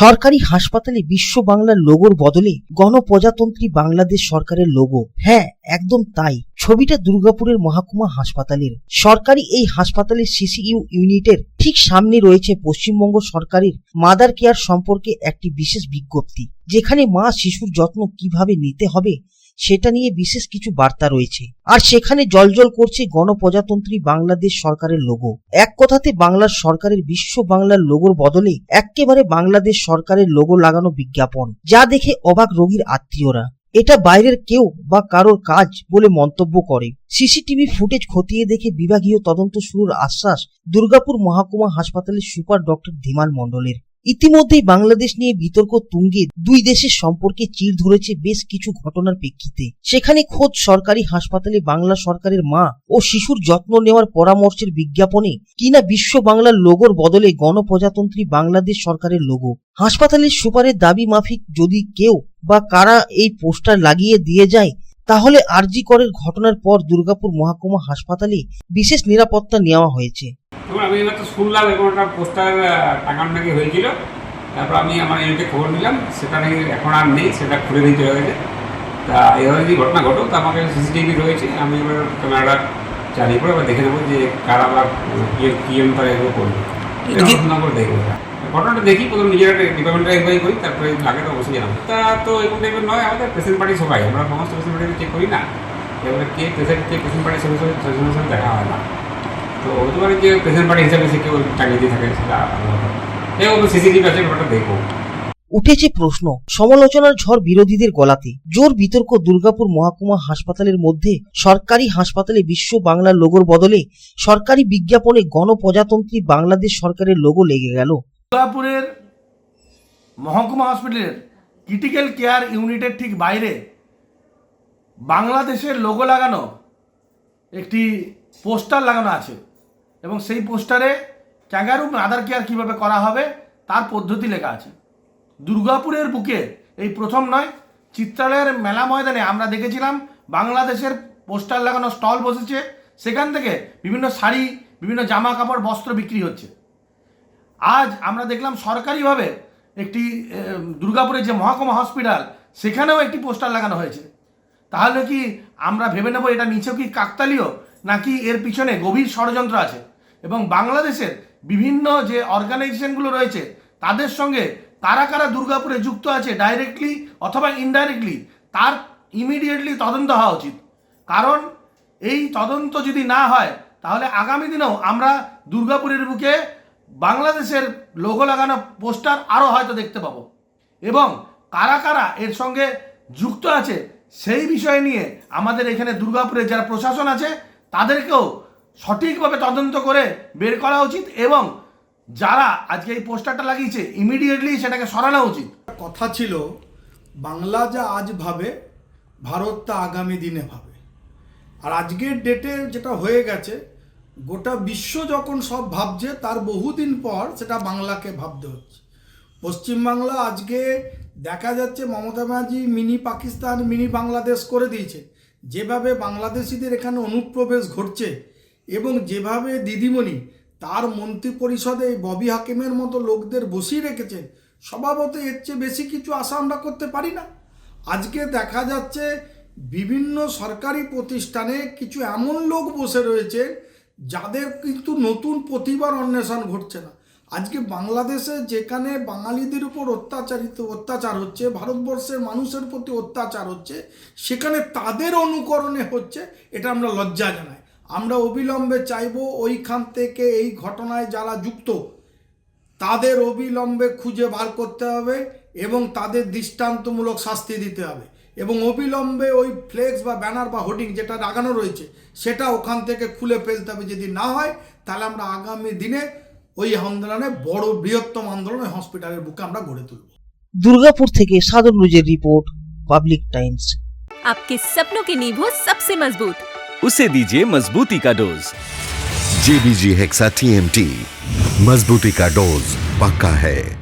সরকারি হাসপাতালে বিশ্ব বাংলার লোগোর বদলে গণপ্রজাতন্ত্রী বাংলাদেশ সরকারের লোগো। হ্যাঁ একদম তাই। ছবিটা দুর্গাপুরের মহাকুমা হাসপাতালের। সরকারি এই হাসপাতালের সিসিইউ ইউনিটের ঠিক সামনে রয়েছে পশ্চিমবঙ্গ সরকারের মাদার কেয়ার সম্পর্কে একটি বিশেষ বিজ্ঞপ্তি, যেখানে মা শিশুর যত্ন কীভাবে নিতে হবে সেটা নিয়ে বিশেষ কিছু বার্তা রয়েছে। আর সেখানে জলজল করছে গণপ্রজাতন্ত্রী বাংলাদেশ সরকারের লোগো এক কথাতে বাংলার সরকারের বিশ্ব বাংলার লোগোর বদলে একেবারে বাংলাদেশ সরকারের লোগো লাগানো বিজ্ঞাপন, যা দেখে অবাক রোগীর আত্মীয়রা। এটা বাইরের কেউ বা কারোর কাজ বলে মন্তব্য করে। সিসিটিভি ফুটেজ খতিয়ে দেখে বিভাগীয় তদন্ত শুরুর আশ্বাস দুর্গাপুর মহাকুমা হাসপাতালের সুপার ডক্টর ধীমান মণ্ডলের। ইতিমধ্যেই বাংলাদেশ নিয়ে বিতর্ক তুঙ্গে দুই দেশের সম্পর্কে চির ধরেছে বেশ কিছু ঘটনার প্রেক্ষিতে। সেখানে খোদ সরকারি হাসপাতালে বাংলা সরকারের মা ও শিশুর যত্ন নেওয়ার পরামর্শের বিজ্ঞাপনে কিনা বিশ্ব বাংলার লোগোর বদলে গণপ্রজাতন্ত্রী বাংলাদেশ সরকারের লোগো। হাসপাতালের সুপারের দাবি মাফিক যদি কেউ বা কারা এই পোস্টার লাগিয়ে দিয়ে যায়, তাহলে আরজি করের ঘটনার পর দুর্গাপুর মহাকুমা হাসপাতালে বিশেষ নিরাপত্তা নেওয়া হয়েছে। আমি মাত্র শুনলাম এরকম একটা পোস্টার টাঙানো নাকি হয়েছিল। তারপর আমি আমার ইউনিটে খবর নিলাম সেটা নাকি এখন আর নেই সেটা খুলে দিয়ে চলে গেছে তা এইভাবে যদি ঘটনা ঘটো তো আমাকে সিসিটিভি রয়েছে আমি এবার ক্যামেরাটা চালিয়ে পরে এবার দেখে নেব যে কারা বা কি কি অনুসারে এগুলো করবে। করে দেখব ঘটনাটা দেখি প্রথম নিজের একটা ডিপার্টমেন্টে এনকোয়ারি করি তারপরে লাগে তো অবশ্যই জানাব। তা তো এরকম টাইপের নয় আমাদের পেশেন্ট পার্টি সবাই। আমরা সমস্ত পেশেন্ট পার্টি চেক করি না। এবারে কে পেশেন্ট কে পেশেন্ট পার্টি সঙ্গে সঙ্গে সঙ্গে দেখা হয় না। তো হতে পারে যে প্রেজেন্ট পার্টি হিসাবে সে কেউ টাঙিয়ে দিয়ে থাকে সেটা এই সিসিটিভি আছে ব্যাপারটা দেখব। উঠেছে প্রশ্ন সমালোচনার ঝড় বিরোধীদের গলাতে জোর বিতর্ক দুর্গাপুর মহাকুমা হাসপাতালের মধ্যে সরকারি হাসপাতালে বিশ্ব বাংলার লোগোর বদলে সরকারি বিজ্ঞাপনে গণপ্রজাতন্ত্রী বাংলাদেশ সরকারের লোগো লেগে গেল। দুর্গাপুরের মহকুমা হসপিটালের ক্রিটিক্যাল কেয়ার ইউনিটের ঠিক বাইরে বাংলাদেশের লোগো লাগানো একটি পোস্টার লাগানো আছে। এবং সেই পোস্টারে ক্যাঙ্গারু আধার কেয়ার কীভাবে করা হবে, তার পদ্ধতি লেখা আছে। দুর্গাপুরের বুকে এই প্রথম নয়, চিত্রালয়ের মেলা ময়দানে আমরা দেখেছিলাম বাংলাদেশের পোস্টার লাগানো স্টল বসেছে, সেখান থেকে বিভিন্ন শাড়ি, বিভিন্ন জামা কাপড় বস্ত্র বিক্রি হচ্ছে। আজ আমরা দেখলাম সরকারিভাবে একটি দুর্গাপুরের যে মহকুমা হসপিটাল, সেখানেও একটি পোস্টার লাগানো হয়েছে। তাহলে কি আমরা ভেবে নেব এটা নিচেও কি কাকতালীয়? নাকি এর পিছনে গভীর ষড়যন্ত্র আছে? এবং বাংলাদেশের বিভিন্ন যে অর্গানাইজেশনগুলো রয়েছে, তাদের সঙ্গে কারা কারা দুর্গাপুরে যুক্ত আছে ডাইরেক্টলি অথবা ইনডাইরেক্টলি তার ইমিডিয়েটলি তদন্ত হওয়া উচিত। কারণ এই তদন্ত যদি না হয়, তাহলে আগামী দিনেও আমরা দুর্গাপুরের বুকে বাংলাদেশের লোগো লাগানো পোস্টার আরও হয়তো দেখতে পাবো। এবং কারা কারা এর সঙ্গে যুক্ত আছে, সেই বিষয় নিয়ে আমাদের এখানে দুর্গাপুরে যারা প্রশাসন আছে তাদেরকেও সঠিকভাবে তদন্ত করে বের করা উচিত এবং যারা আজকে এই পোস্টারটা লাগিয়েছে ইমিডিয়েটলি সেটাকে সরানো উচিত। কথা ছিল, বাংলা যা আজ ভাবে, ভারত তা আগামী দিনে ভাবে। আর আজকের ডেটে যেটা হয়ে গেছে, গোটা বিশ্ব যখন সব ভাবছে, তার বহুদিন পর সেটা বাংলাকে ভাবতে হচ্ছে। পশ্চিমবাংলা আজকে দেখা যাচ্ছে মমতা ব্যানার্জি মিনি পাকিস্তান, মিনি বাংলাদেশ করে দিয়েছে। যেভাবে বাংলাদেশিদের এখানে অনুপ্রবেশ ঘটছে এবং যেভাবে দিদিমণি তার মন্ত্রী পরিষদে ববি হাকিমের মতো লোকদের বসিয়ে রেখেছেন, স্বভাবত এর চেয়ে বেশি কিছু আশা আমরা করতে পারি না। আজকে দেখা যাচ্ছে বিভিন্ন সরকারি প্রতিষ্ঠানে কিছু এমন লোক বসে রয়েছে যাদের কিন্তু নতুন প্রতিবার অন্বেষণ ঘটছে না। আজকে বাংলাদেশে যেখানে বাঙালিদের উপর অত্যাচারিত, অত্যাচার হচ্ছে, ভারতবর্ষের মানুষের প্রতি অত্যাচার হচ্ছে, সেখানে তাদের অনুকরণে হচ্ছে, এটা আমরা লজ্জা জানাই। আমরা অবিলম্বে চাইব ওইখান থেকে এই ঘটনায় যারা যুক্ত, তাদের অবিলম্বে খুঁজে বার করতে হবে এবং তাদের দৃষ্টান্তমূলক শাস্তি দিতে হবে। এবং অবিলম্বে ওই ফ্লেক্স বা ব্যানার বা হোর্ডিং যেটা লাগানো রয়েছে, সেটা ওখান থেকে খুলে ফেলতে হবে। যদি না হয়, তাহলে আমরা আগামী দিনে ওই আন্দোলনে বড় বৃহত্তম আন্দোলন ওই হসপিটালের বুকে আমরা গড়ে তুলব দুর্গাপুর থেকে সাদর নুজের রিপোর্ট পাবলিক টাইমস आपके सपनों की नींव हो सबसे मजबूत उसे दीजिए मजबूती का डोज जेबीजी हेक्सा टीएमटी मजबूती का डोज पक्का है